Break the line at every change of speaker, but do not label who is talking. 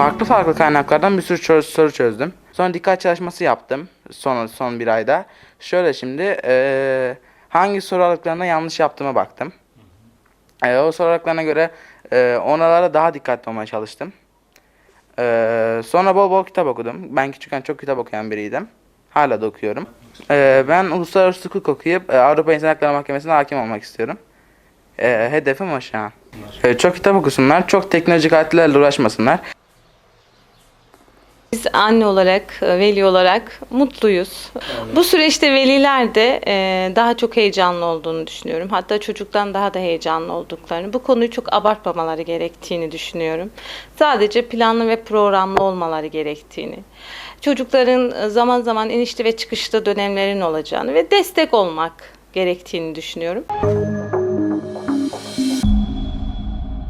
Farklı farklı kaynaklardan bir sürü soru çözdüm. Sonra dikkat çalışması yaptım son son bir ayda. Şöyle şimdi eee, hangi soru aralıklarında yanlış yaptığıma baktım. Eee, o soru aralıklarına göre eee oralara daha dikkatli olmaya çalıştım. Eee, sonra bol bol kitap okudum. Ben küçükken çok kitap okuyan biriydim. Hala da okuyorum. Eee, ben uluslararası hukuk okuyup eee, Avrupa İnsan Hakları Mahkemesi'ne hakim olmak istiyorum. Eee, hedefim o şu an. Eee, çok kitap okusunlar, çok teknolojik aletlerle uğraşmasınlar.
Biz anne olarak, e, veli olarak mutluyuz. Bu süreçte veliler de e, daha çok heyecanlı olduğunu düşünüyorum. Hatta çocuktan daha da heyecanlı olduklarını. Bu konuyu çok abartmamaları gerektiğini düşünüyorum. Sadece planlı ve programlı olmaları gerektiğini. Çocukların e, zaman zaman inişli ve çıkışlı dönemlerin olacağını ve destek olmak gerektiğini düşünüyorum.